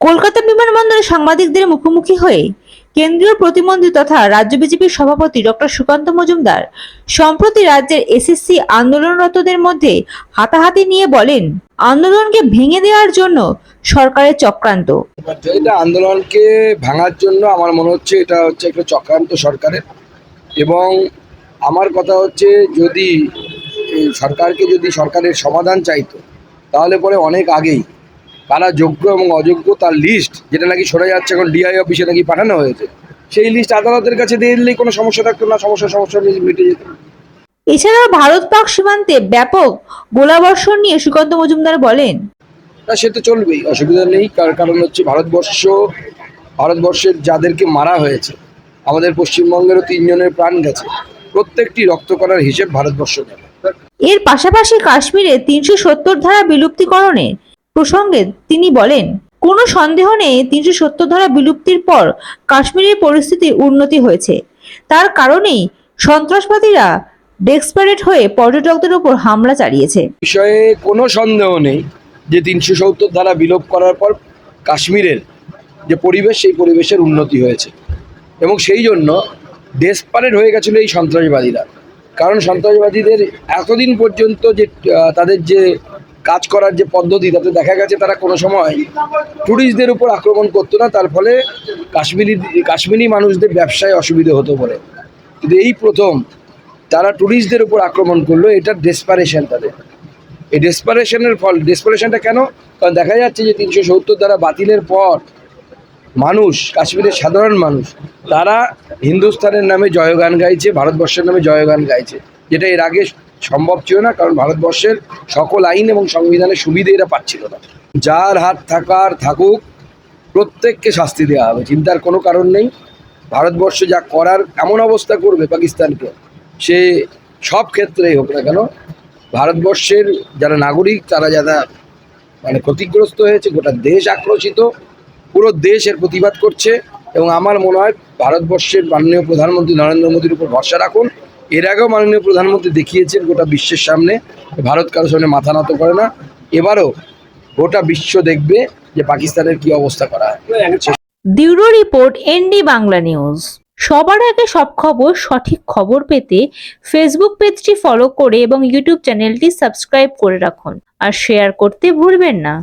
কলকাতা বিমানবন্দরে সাংবাদিকদের মুখোমুখি হয়ে কেন্দ্রীয় প্রতিমন্ত্রী তথা রাজ্য বিজেপির সভাপতি ডক্টর সুকান্ত মজুমদার সম্প্রতি রাজ্যের এসএসসি আন্দোলনরতদের মধ্যে হাতাহাতি নিয়ে বলেন, আন্দোলনকে ভেঙে দেওয়ার জন্য সরকারের চক্রান্ত। এটা আন্দোলনকে ভাঙার জন্য আমার মনে হচ্ছে এটা হচ্ছে একটা চক্রান্ত সরকারের। এবং আমার কথা হচ্ছে যদি সরকারকে যদি সরকারের সমাধান চাইতো, তাহলে পরে অনেক আগেই কারা যোগ্য এবং অযোগ্য তার লিস্ট যেটা নাকি শোনা যাচ্ছে এখন ডিআই অফিসে নাকি পাঠানো হয়েছে সেই লিস্ট আদালতের কাছে দিয়ে দিলেই কোনো সমস্যা থাকতো না সমস্যা সমস্যা মিটে যেত। এছাড়াও ভারত পাক সীমান্তে ব্যাপক গোলাবর্ষণ নিয়ে সুকান্ত মজুমদার বলেন। তা সে তো চলবেই অসুবিধা নেই কার কারণ হচ্ছে ভারতবর্ষ ভারতবর্ষের যাদেরকে মারা হয়েছে আমাদের পশ্চিমবঙ্গেরও তিনজনের প্রাণ গেছে প্রত্যেকটি রক্ত করার হিসেব ভারতবর্ষ এর পাশাপাশি কাশ্মীরে তিনশো সত্তর ধারা বিলুপ্তিকরণে প্রসঙ্গে তিনি বলেন, কোনো সন্দেহ নেই, তিনশো সত্তর ধারা বিলুপ্তির পর কাশ্মীরের পরিস্থিতির উন্নতি হয়েছে। তার কারণেই সন্ত্রাসবাদীরা ডেসপারেট হয়ে পর্যটকদের উপর হামলা চালিয়েছে। বিষয়ে কোনো সন্দেহ নেই যে তিনশো সত্তর ধারা বিলোপ করার পর কাশ্মীরের যে পরিবেশ, সেই পরিবেশের উন্নতি হয়েছে। এবং সেই জন্য ডেসপারেট হয়ে গেছিল এই সন্ত্রাসবাদীরা। কারণ সন্ত্রাসবাদীদের এতদিন পর্যন্ত যে তাদের যে কাজ করার যে পদ্ধতি তাতে দেখা গেছে তারা কোনো সময় ট্যুরিস্টদের উপর আক্রমণ করতো না, তার ফলে কাশ্মীরি কাশ্মীরি মানুষদের ব্যবসায় অসুবিধে হতো বলে। কিন্তু এই প্রথম তারা ট্যুরিস্টদের উপর আক্রমণ করল, এটা ডেসপারেশন তাদের। এই ডেসপারেশনের ফল ডেসপারেশনটা কেন? কারণ দেখা যাচ্ছে যে তিনশো সত্তর দ্বারা বাতিলের পর মানুষ, কাশ্মীরের সাধারণ মানুষ, তারা হিন্দুস্তানের নামে জয়গান গাইছে, ভারতবর্ষের নামে জয়গান গাইছে, যেটা এর আগে সম্ভব ছিল না, কারণ ভারতবর্ষের সকল আইন এবং সংবিধানের সুবিধে এরা পাচ্ছিল না। যার হাত থাকার থাকুক, প্রত্যেককে শাস্তি দেওয়া হবে, চিন্তার কোনো কারণ নেই। ভারতবর্ষ যা করার, এমন অবস্থা করবে পাকিস্তানকে, সে সব ক্ষেত্রেই হোক না কেন, ভারতবর্ষের যারা নাগরিক, তারা যারা মানে ক্ষতিগ্রস্ত হয়েছে, গোটা দেশ আক্রোশিত, পুরো দেশ এর প্রতিবাদ করছে, এবং আমার মনে হয় ভারতবর্ষের মাননীয় প্রধানমন্ত্রী নরেন্দ্র মোদীর উপর ভরসা রাখুন এর আগেও মাননীয় প্রধানমন্ত্রী দেখিয়েছেন গোটা বিশ্বের সামনে ভারত কারোর সামনে মাথা নত করে না। এবারও গোটা বিশ্ব দেখবে যে পাকিস্তানের কি অবস্থা করা। Bureau report ND Bangla news. সবার আগে সব খবর, সঠিক খবর পেতে ফেসবুক পেজটি ফলো করে এবং ইউটিউব চ্যানেলটি সাবস্ক্রাইব করে রাখুন। আর শেয়ার করতে ভুলবেন না।